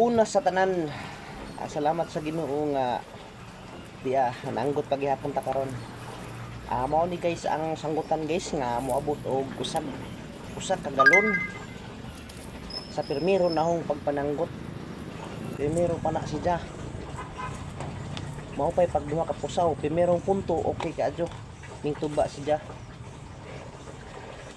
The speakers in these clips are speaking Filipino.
Una sa tanan, ah, salamat sa Ginoo nga di ah paghihapon ta karon. Ah mao ni guys ang sanggutan guys nga moabot og usag usa ka galon sa pirmiro na hong pagpananggot. Pirmiro pa na siya. Mao pay pag duha ka pusaw, primerong punto okay ka adyo. Ning tuba siya.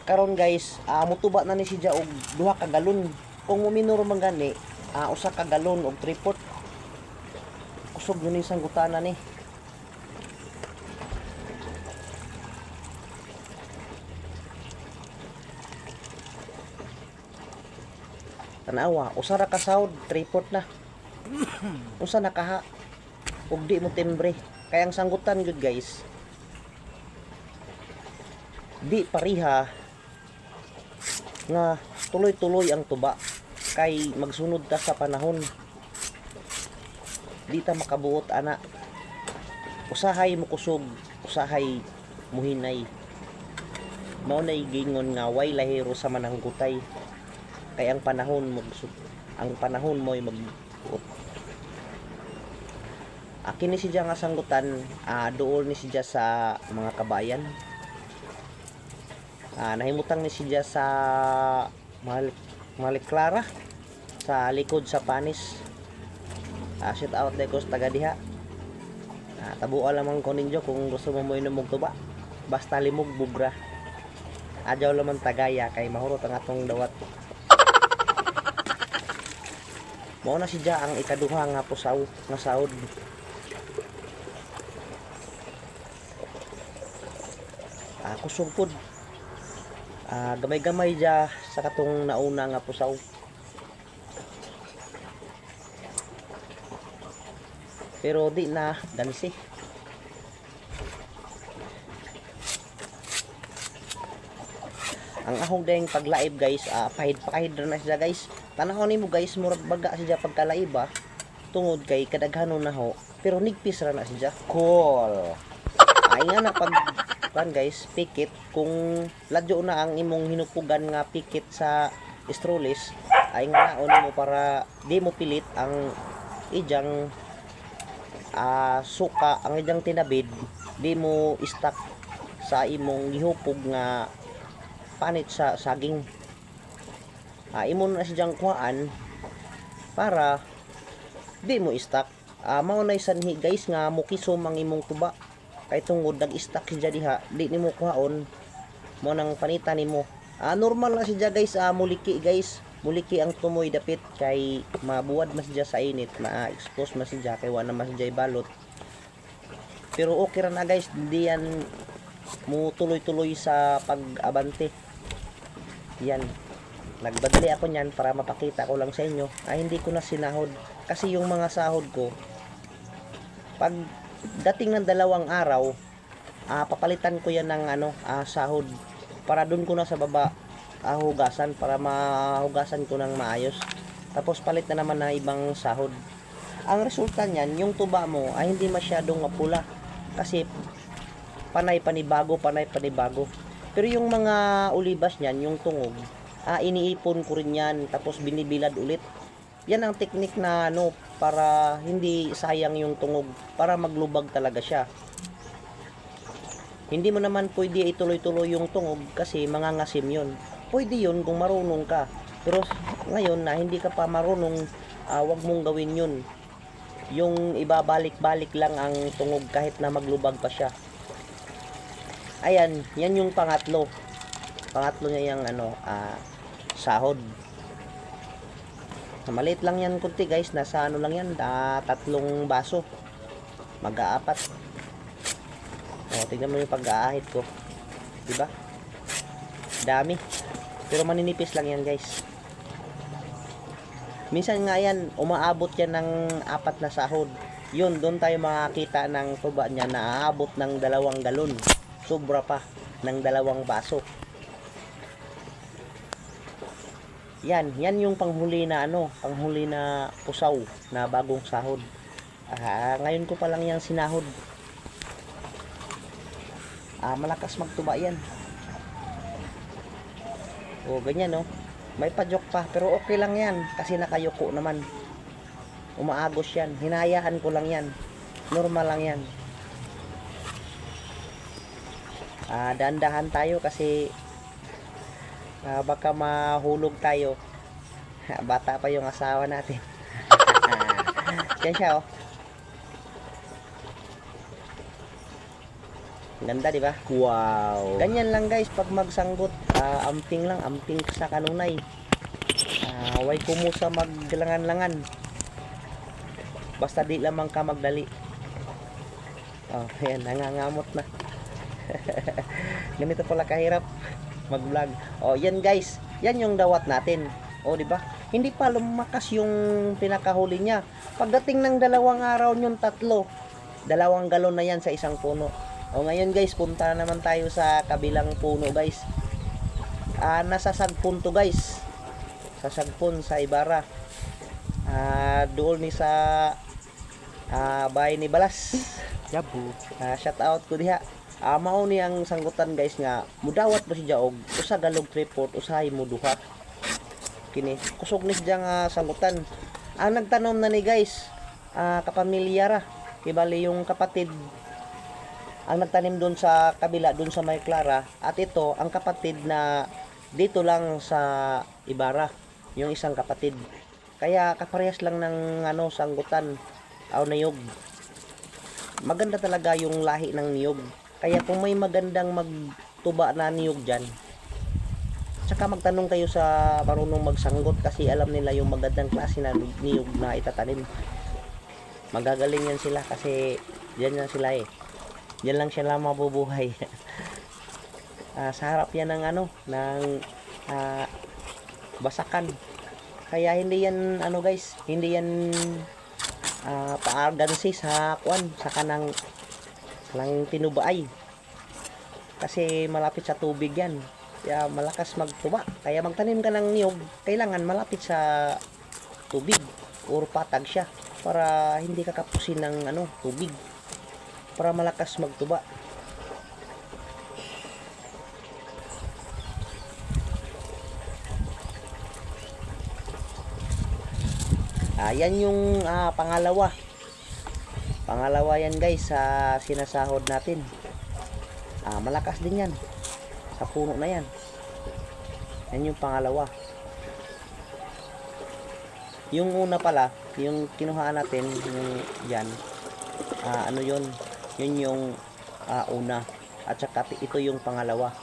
Karon guys, ah mutuba na ni siya og duha ka galon. Kung muminuro man gani, ah usa ka galon og tripod. Kusog yun yung sanggutana ni. Tanawa, usa ra ka sahod, tripod na. Usa na kaha. Ug di mo timbre. Kaya ang sanggutan gud guys. Di pariha nga tuloy-tuloy ang tuba kay magsunod ta sa panahon. Di ta makabuot ana. Usahay mo kusog usahay muhinay mao nay gingon nga way lahiro sa mananggutay kay ang panahon mo ang panahon mo'y magbuot. Akin ni siya nga sanggutan ah, dool ni siya sa mga kabayan. Ah, nahimutang ni siya sa Mal Maliklara sa likod sa Panis. Ah, shout out dahil ko sa taga diha ah, tabuan lamang ko ninyo kung gusto mo mo inumog tuba basta limog bugra. Adyaw lamang tagaya kay mahurot ang atong dawat. Mao na siya ang ikaduha nga pusaw nga sahod. Ah, kusog ah, gamay-gamay dya sa katong nauna nga pusaw. Pero di na dansi ang ahong deng paglaib guys ah, pahid pakahid na siya guys. Tanahon nimo guys murag baga siya pagkalaib ah. Tungod kay kadaghanon na ho pero nigpis ra na siya cool. Ay nga na pag pan guys pikit. Kung ladyo na ang imong hinupugan nga pikit sa strolis ay nga mo para di mo pilit ang ijang ah, suka ang ijang tinabid di mo istak sa imong gihupog nga panit sa saging. Ah, imo na siyang kuhaan para di mo istak ah, mao sanhi guys nga mukisom ang imong tuba kay tungod nag-stack siya diha. Di nimo kuhaon. Mo nang panitan nimo ah normal na siya guys. Ah muliki guys. Muliki ang tumoy dapit. Kay mabuwad mas siya sa init. Na expose mas siya kay wala mas siya balot. Pero okay ra na guys. Di yan mo tuloy-tuloy sa pag-abante. Yan. Nagbadali ako niyan para mapakita ko lang sa inyo. Ay hindi ko na sinahod. Kasi yung mga sahod ko pag dating ng dalawang araw, ah, papalitan ko yan ng ano, ah, sahod para doon ko na sa baba ah, hugasan para mahugasan ko ng maayos. Tapos palit na naman na ibang sahod. Ang resulta niyan, yung tuba mo ay hindi masyadong mapula kasi panay panibago, panay panibago. Pero yung mga ulibas niyan, yung tungog, ah, iniipon ko rin yan tapos binibilad ulit yan ang teknik na ano para hindi sayang yung tungog para maglubag talaga siya. Hindi mo naman pwede ituloy-tuloy yung tungog kasi mangangasim yun. Pwede yun kung marunong ka. Pero ngayon na hindi ka pa marunong ah, wag mong gawin yun. Yung ibabalik-balik lang ang tungog kahit na maglubag pa siya. Ayan yan yung pangatlo. Pangatlo niya yung ano ah, sahod Maliit lang yan kunti guys. Nasa ano lang yan. Ah, tatlong baso. Mag-aapat. O, tignan mo yung pag-aahit ko. Diba? Dami. Pero maninipis lang yan guys. Minsan nga yan, umaabot yan ng apat na sahod. Yun, doon tayo makakita ng tuba niya na aabot ng dalawang galon. Sobra pa ng dalawang baso. Yan, yan yung panghuli na ano, panghuli na pusaw na bagong sahod. Ah, ngayon ko pa lang yung sinahod. Ah, malakas magtuba yan. O, ganyan no. May padyok pa, pero okay lang yan kasi nakayuko naman. Umaagos yan. Hinayaan ko lang yan. Normal lang yan. Ah, dahan-dahan tayo kasi ah, baka mahulog tayo. Bata pa yung asawa natin. Yan siya oh. Ganda, di ba? Wow. Ganyan lang guys, pag magsanggot, ah, amping lang, amping sa kanunay. Ah, way kumusa maglangan-langan. Basta di lamang ka magdali. Oh, ayan, nangangamot na. Ganito pala kahirap mag-vlog. Oh, yan guys, yan yung dawat natin. Oh, di ba? Hindi pa lumakas yung pinakahuli niya. Pagdating ng dalawang araw yung tatlo, dalawang galon na yan sa isang puno. O ngayon guys, punta na naman tayo sa kabilang puno guys. Ah, nasa sagpon to guys. Sa sagpon sa Ibarra. Ah, doon ni sa ah, bahay ni Balas. Yabu. Ah, shout out ko diha. Ah, mao ni ang sanggutan guys nga mudawat ba siya og usa galog report usahay mo duha. Kini kusog ni siya nga sanggutan. Ang nagtanom na ni guys, ah, kapamilya ra. Ibali yung kapatid ang nagtanim doon sa kabila, doon sa May Clara. At ito, ang kapatid na dito lang sa Ibarra, yung isang kapatid. Kaya kaparehas lang ng ano, sanggutan, aw niyog. Maganda talaga yung lahi ng niyog. Kaya kung may magandang magtuba na niyog dyan, tsaka magtanong kayo sa marunong magsanggot kasi alam nila yung magandang klase na niyog na itatanim. Magagaling yan sila kasi yan sila eh. Diyan lang siya lang mabubuhay. Ah, sa harap yan ng ano, ng ah, basakan. Kaya hindi yan ano guys, hindi yan uh, paargansi sa kwan, sa kanang kanang tinubaay. Kasi malapit sa tubig yan. Kaya malakas magtuba. Kaya magtanim ka ng niyog, kailangan malapit sa tubig or patag siya para hindi ka kapusin ng ano, tubig para malakas magtuba. Ayan yung ah, pangalawa. Pangalawa yan guys sa sinasahod natin. Ah, malakas din yan. Sa puno na yan. Yan yung pangalawa. Yung una pala, yung kinuhaan natin, yung yan, ah, ano yun, yun yung ah, una. At saka ito yung pangalawa.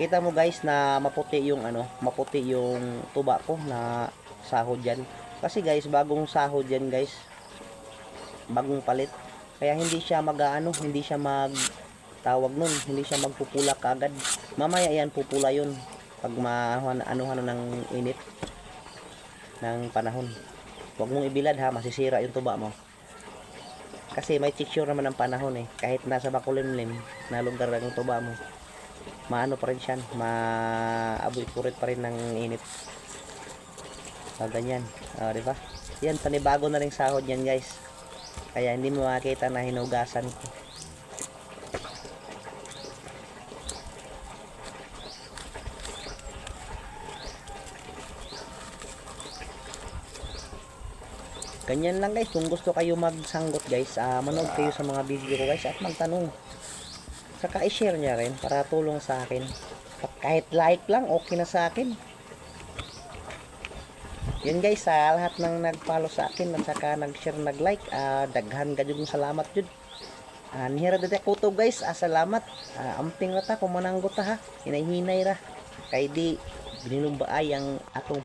Kita mo guys na maputi yung ano, maputi yung tuba ko na sahod yan. Kasi guys, bagong sahod yan guys. Bagong palit. Kaya hindi siya mag-ano, hindi siya mag tawag nun, hindi siya magpupula kagad. Mamaya yan pupula yun pag maanuhan ng init ng panahon. Huwag mong ibilad ha, masisira yung tuba mo. Kasi may texture naman ng panahon eh. Kahit nasa makulimlim na lugar ng tuba mo. Maano pa rin siya. Maaboy kurit pa rin ng init. So, ganyan. O, di ba? Yan, panibago na rin sahod yan guys. Kaya hindi mo makita na hinugasan ko. Ganyan lang guys, kung gusto kayo magsanggot guys, ah manood kayo sa mga video ko guys at magtanong. Saka i-share niya rin para tulong sa akin. Kahit like lang, okay na sa akin. Yun guys, sa lahat ng nag-follow sa akin at saka nag-share, nag-like, ah, daghan ka yung salamat yun. Ah, nihira dati kuto guys, ah, salamat. Ah, amping rata, kumananggot ha. Hinay-hinay ra. Kay di, binilumbaay ang atong